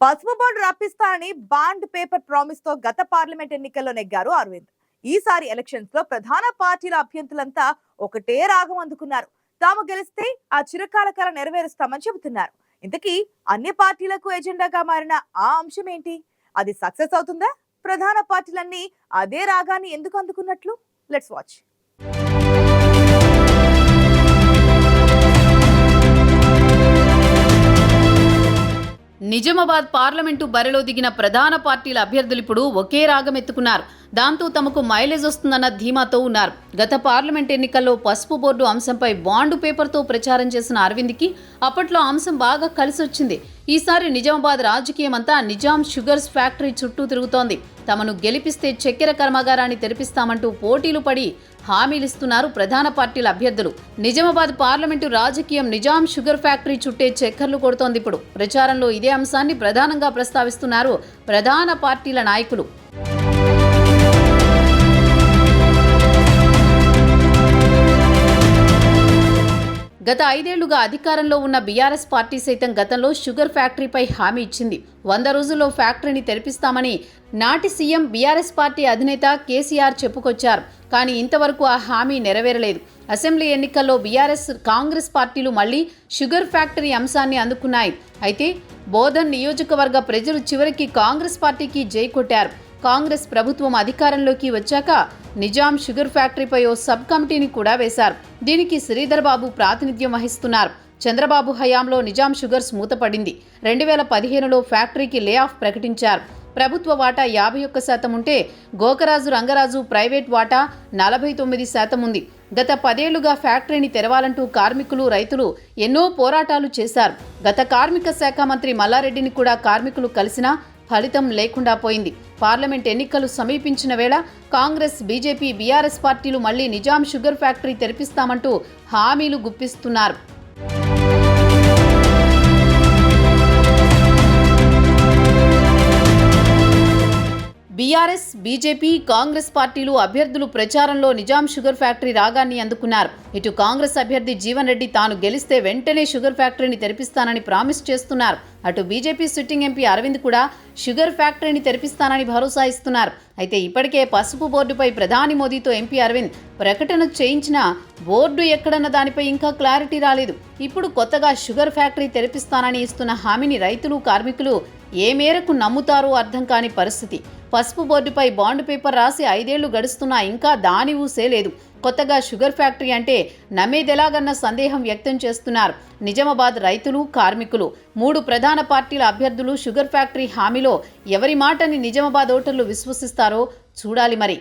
పసుపు బోర్డు రప్పిస్తానని bond paper ప్రామిస్తో గత పార్లమెంట్ ఎన్నికల్లో నెగ్గారు అరవింద్. ఈసారి ఎలక్షన్స్లో ప్రధాన పార్టీల అభ్యర్థులంతా ఒకటే రాగం అందుకున్నారు. తాము గెలిస్తే ఆ చిరకాల నెరవేరుస్తామని చెబుతున్నారు. ఇంతకీ అన్ని పార్టీలకు ఎజెండాగా మారిన ఆ అంశం ఏంటి? అది సక్సెస్ అవుతుందా? ప్రధాన పార్టీలన్నీ అదే రాగాన్ని ఎందుకు అందుకున్నట్లు? లెట్స్ వాచ్ నిజామాబాద్ పార్లమెంటు బరిలో దిగిన ప్రధాన పార్టీల అభ్యర్థులు ఇప్పుడు ఒకే రాగం ఎత్తుకున్నారు. దాంతో తమకు మైలేజ్ వస్తుందన్న ధీమాతో ఉన్నారు. గత పార్లమెంట్ ఎన్నికల్లో పసుపు బోర్డు అంశంపై బాండు పేపర్తో ప్రచారం చేసిన అరవింద్కి అప్పట్లో అంశం బాగా కలిసొచ్చింది. ఈసారి నిజామాబాద్ రాజకీయం అంతా నిజాం షుగర్స్ ఫ్యాక్టరీ చుట్టూ తిరుగుతోంది. తమను గెలిపిస్తే చక్కెర కర్మాగారాన్ని తెరిపిస్తామంటూ పోటీలు పడి హామీలిస్తున్నారు ప్రధాన పార్టీల అభ్యర్థులు. నిజామాబాద్ పార్లమెంటు రాజకీయం నిజాం షుగర్ ఫ్యాక్టరీ చుట్టే చక్కర్లు కొడుతోంది ఇప్పుడు. ప్రచారంలో ఇదే అంశాన్ని ప్రధానంగా ప్రస్తావిస్తున్నారు ప్రధాన పార్టీల నాయకులు. గత ఐదేళ్ళుగా అధికారంలో ఉన్న బీఆర్ఎస్ పార్టీ సైతం గతంలో షుగర్ ఫ్యాక్టరీపై హామీ ఇచ్చింది. వంద రోజుల్లో ఫ్యాక్టరీని తెరిపిస్తామని నాటి సీఎం బీఆర్ఎస్ పార్టీ అధినేత కేసీఆర్ చెప్పుకొచ్చారు. కానీ ఇంతవరకు ఆ హామీ నెరవేరలేదు. అసెంబ్లీ ఎన్నికల్లో బీఆర్ఎస్ కాంగ్రెస్ పార్టీలు మళ్ళీ షుగర్ ఫ్యాక్టరీ అంశాన్ని అందుకున్నాయి. అయితే బోధన్ నియోజకవర్గ ప్రజలు చివరికి కాంగ్రెస్ పార్టీకి జై కొట్టారు. కాంగ్రెస్ ప్రభుత్వం అధికారంలోకి వచ్చాక నిజాం షుగర్ ఫ్యాక్టరీపై ఓ సబ్ కమిటీని కూడా వేశారు. దీనికి శ్రీధర్ బాబు ప్రాతినిధ్యం వహిస్తున్నారు. చంద్రబాబు హయాంలో నిజాం షుగర్స్ మూతపడింది. రెండు వేల పదిహేనులో ఫ్యాక్టరీకి లే ఆఫ్ ప్రకటించారు. ప్రభుత్వ వాటా యాభై ఒక్క శాతం ఉంటే గోకరాజు రంగరాజు ప్రైవేట్ వాటా నలభై తొమ్మిది శాతం ఉంది. గత పదేళ్ళుగా ఫ్యాక్టరీని తెరవాలంటూ కార్మికులు రైతులు ఎన్నో పోరాటాలు చేశారు. గత కార్మిక శాఖ మంత్రి మల్లారెడ్డిని కూడా కార్మికులు కలిసినా ఫలితం లేకుండా పోయింది. పార్లమెంట్ ఎన్నికలు సమీపించిన వేళ కాంగ్రెస్ బీజేపీ బీఆర్ఎస్ పార్టీలు మళ్ళీ నిజాం షుగర్ ఫ్యాక్టరీ తెరిపిస్తామంటూ హామీలు గుప్పిస్తున్నారు. బీఆర్ఎస్ బీజేపీ కాంగ్రెస్ పార్టీలు అభ్యర్థులు ప్రచారంలో నిజాం షుగర్ ఫ్యాక్టరీ రాగాన్ని అందుకున్నారు. ఇటు కాంగ్రెస్ అభ్యర్థి జీవన్ రెడ్డి తాను గెలిస్తే వెంటనే షుగర్ ఫ్యాక్టరీని తెరిపిస్తానని ప్రామిస్ చేస్తున్నారు. అటు బీజేపీ సిట్టింగ్ ఎంపీ అరవింద్ కూడా షుగర్ ఫ్యాక్టరీని తెరిపిస్తానని భరోసా ఇస్తున్నారు. అయితే ఇప్పటికే పసుపు బోర్డుపై ప్రధాని మోదీతో ఎంపీ అరవింద్ ప్రకటన చేయించిన బోర్డు ఎక్కడన్న దానిపై ఇంకా క్లారిటీ రాలేదు. ఇప్పుడు కొత్తగా షుగర్ ఫ్యాక్టరీ తెరిపిస్తానని ఇస్తున్న హామీని రైతులు కార్మికులు ఏ మేరకు నమ్ముతారో అర్థం కాని పరిస్థితి. పసుపు బోర్డుపై బాండ్ పేపర్ రాసి ఐదేళ్ళు గడుస్తున్నా ఇంకా దాని ఊసే లేదు. కొత్తగా షుగర్ ఫ్యాక్టరీ అంటే నమ్మేదెలాగన్న సందేహం వ్యక్తం చేస్తున్నారు. నిజామాబాద్ రైతులు కార్మికులు మూడు ప్రధాన పార్టీల అభ్యర్థులు షుగర్ ఫ్యాక్టరీ హామీలో ఎవరి మాటని నిజామాబాద్ ఓటర్లు విశ్వసిస్తారో చూడాలి మరి.